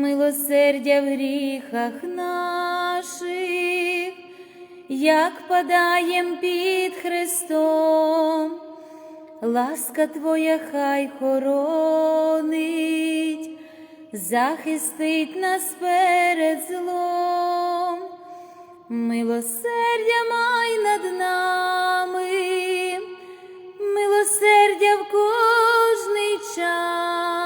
милосердя в гріхах наших, як падаєм під Христом, ласка Твоя хай хоронить, захистить нас перед злом, милосердя май над нами милосердя в кожний час,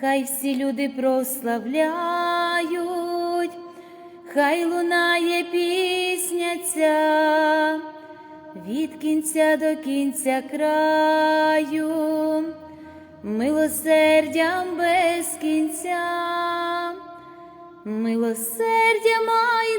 хай всі люди прославляють, хай лунає пісня ця від кінця до кінця краю, милосердям без кінця. Милосердя май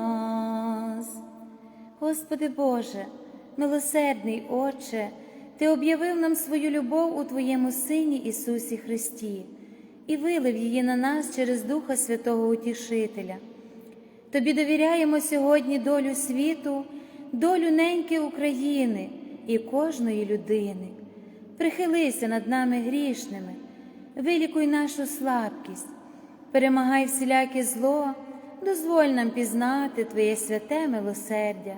Господи Боже, милосердний Отче, Ти об'явив нам свою любов у Твоєму Сині Ісусі Христі і вилив її на нас через Духа Святого Утішителя. Тобі довіряємо сьогодні долю світу, долю неньки України і кожної людини. Прихилися над нами грішними, вилікуй нашу слабкість, перемагай всіляке зло, дозволь нам пізнати Твоє святе милосердя,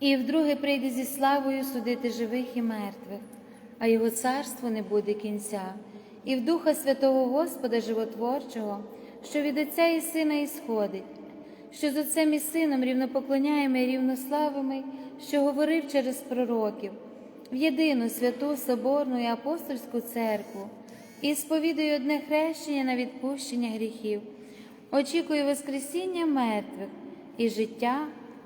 І вдруге прийде зі славою судити живих і мертвих, а його царство не буде кінця, і в Духа Святого Господа Животворчого, що від Отця і Сина ісходить, що з Отцем і Сином рівнопоклоняємо і рівнославимо, що говорив через пророків, в єдину святу Соборну і апостольську церкву, і сповідую одне хрещення на відпущення гріхів, очікую Воскресіння мертвих і життя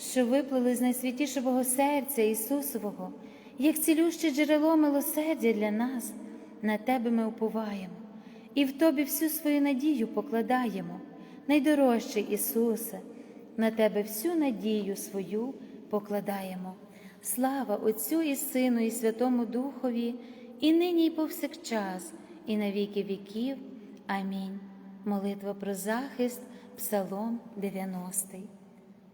що виплили з найсвятішого серця Ісусового, як цілюще джерело милосердя для нас, на Тебе ми уповаємо, і в Тобі всю свою надію покладаємо, найдорожчий Ісусе, на Тебе всю надію свою покладаємо. Слава Отцю і Сину, і Святому Духові, і нині, і повсякчас, і на віки віків. Амінь. Молитва про захист, Псалом 90.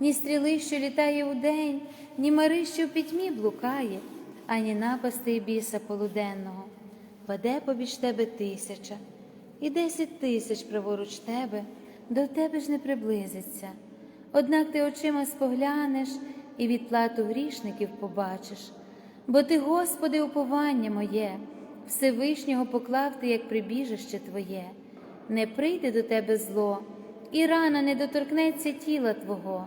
ні стріли, що літає удень, ні мари, що в пітьмі блукає, ані напасти біса полуденного. Паде побіж тебе тисяча, і десять тисяч праворуч тебе, до тебе ж не приблизиться. Однак ти очима споглянеш і відплату грішників побачиш. Бо ти, Господи, уповання моє, Всевишнього поклав ти, як прибіжище Твоє, не прийде до тебе зло і рана не доторкнеться тіла Твого,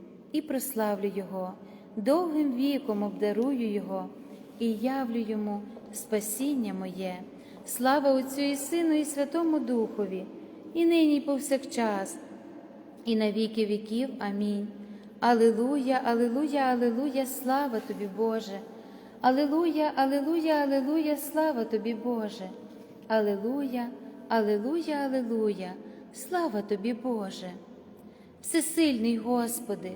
і прославлю Його, довгим віком обдарую Його і явлю йому спасіння моє, слава Отцю і Сину, і Святому Духові, і нині, і повсякчас, і на віки віків. Амінь. Алилуя, Алилуя, Алилуя, слава тобі, Боже. Алилуя, Алилуя, Алилуя, слава тобі, Боже. Алилуя, Алилуя, Алилуя, слава тобі, Боже. Всесильний Господи,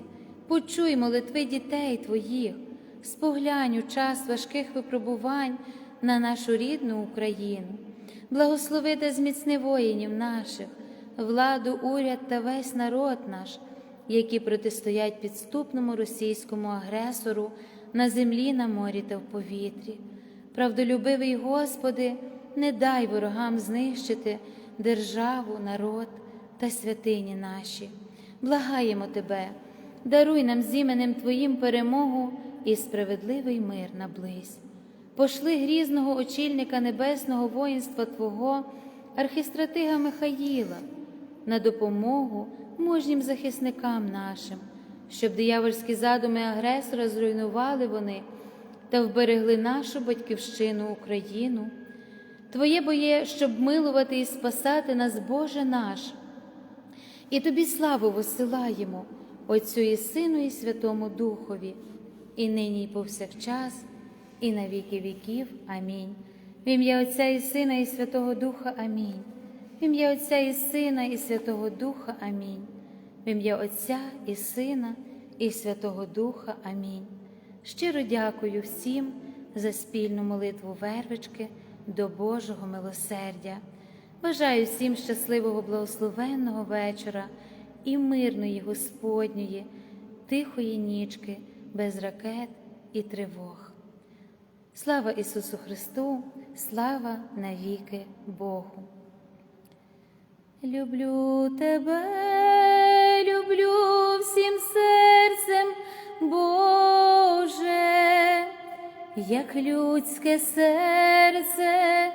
почуй молитви дітей Твоїх, споглянь у час важких випробувань на нашу рідну Україну, благослови та зміцни воїнів наших, владу, уряд та весь народ наш, які протистоять підступному російському агресору на землі, на морі та в повітрі. Правдолюбивий Господи, не дай ворогам знищити державу, народ та святині наші. Благаємо Тебе, даруй нам з іменем Твоїм перемогу і справедливий мир наблизь. Пошли грізного очільника небесного воїнства Твого, архістратига Михаїла, на допомогу мужнім захисникам нашим, щоб диявольські задуми агресора зруйнували вони та вберегли нашу батьківщину Україну. Твоє боє, щоб милувати і спасати нас, Боже наш. І тобі славу висилаємо, Отцю і Сину, і Святому Духові, і нині, і повсякчас, і на віки віків. Амінь. В ім'я Отця і Сина, і Святого Духа Амінь. В ім'я Отця і Сина, і Святого Духа Амінь. В ім'я Отця і Сина, і Святого Духа Амінь. Щиро дякую всім за спільну молитву вервички до Божого милосердя. Бажаю всім щасливого благословенного вечора і мирної Господньої, тихої нічки, без ракет і тривог. Слава Ісусу Христу, слава навіки Богу. Люблю тебе, люблю всім серцем, Боже, як людське серце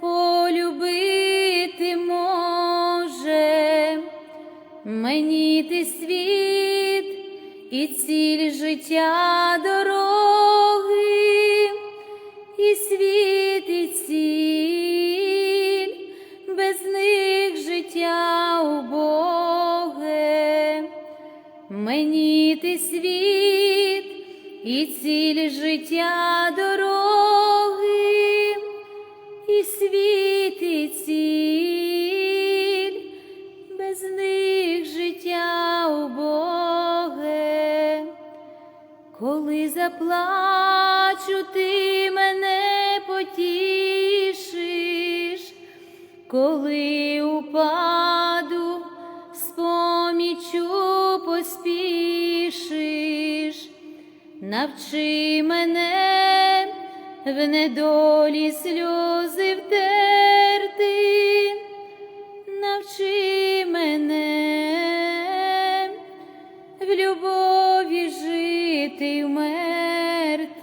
полюбити може, мені ти світ і ціль життя дороги, коли упаду, з помічу поспішиш, навчи мене в недолі сльози втерти, навчи мене в любові жити вмерти,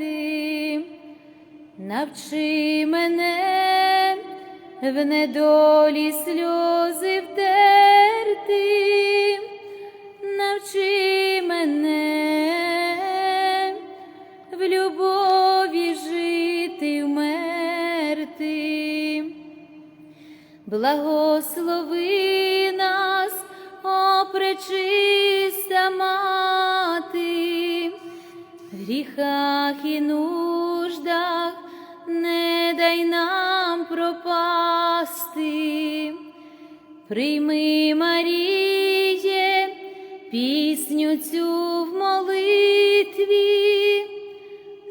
навчи мене в недолі сльози втерти, навчи мене в любові жити вмерти. Благослови нас, о пречиста мати, в гріхах і нуждах не дай нам пропасти. Прийми, Маріє, пісню цю в молитві,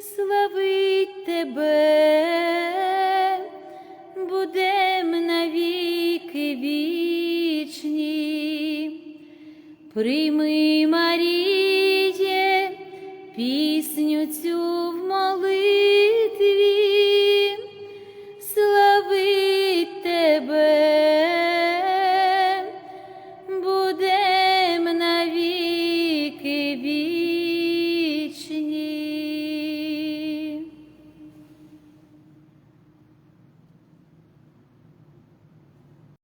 славить тебе, будем навіки вічні. Прийми.